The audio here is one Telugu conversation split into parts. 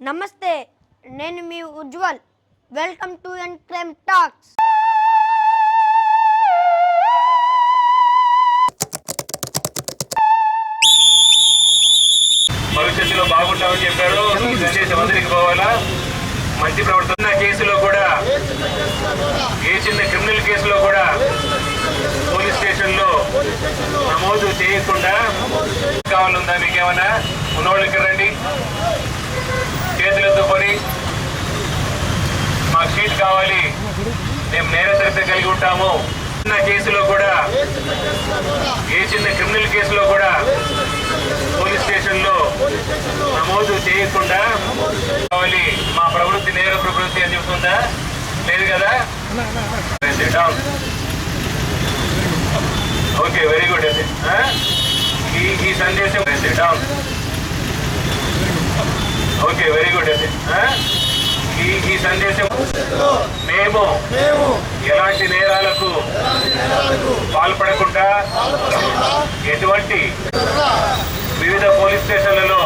నమస్తే నేను మీ Ujwal. Welcome to N crime talks. భవిష్యత్తులో బాగుంటామని చెప్పారు ఈ సందేశం అందరికి పోవాలా? మంచి ప్రవర్తన కేసులో కూడా ఏ చిన్న క్రిమినల్ కేసులో కూడా నమోదు చేయకుండా కావాలందా మీకేమన్నా? ఉన్నవాళ్ళు ఇక్కడ రండి. చేతులతో ఎత్తుకొని మాకు సీట్ కావాలి. మేము నేర చరిత్ర కలిగి ఉంటాము. చిన్న కేసులో కూడా ఏ చిన్న క్రిమినల్ కేసులో కూడా పోలీస్ స్టేషన్లో నమోదు చేయకుండా కావాలి. మా ప్రవృత్తి నేర ప్రవృత్తి అని చెప్తుందా? లేదు కదా? ఓకే వెరీ గుడ్ అండి? ఈ ఈ సందేశం డౌన్ ఓకే వెరీ గుడ్ అండి? ఈ ఈ సందేశం మేము ఎలాంటి నేరాలకు పాల్పడకుండా ఎటువంటి వివిధ పోలీస్ స్టేషన్లలో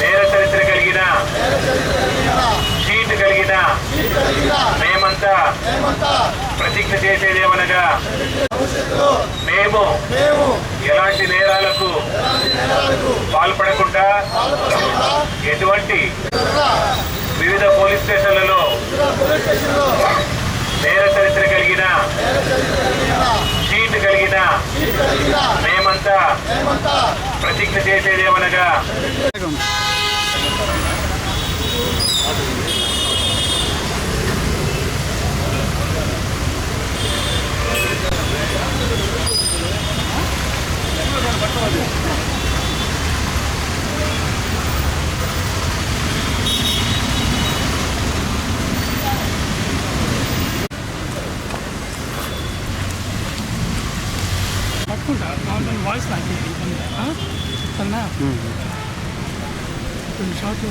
నేర చరిత్ర కలిగిన కలిగిన మేమంతా ప్రతిజ్ఞ చేసేదేమనగా మేము ఎలాంటి నేరాలకు పాల్పడకుండా ఎటువంటి వివిధ పోలీస్ స్టేషన్లలో నేర చరిత్ర కలిగిన షీట్ కలిగిన మేమంతా ప్రతిజ్ఞ చేసేదేమనగా good normal voice like it even there. Huh? So now, mm -hmm. we'll shout you.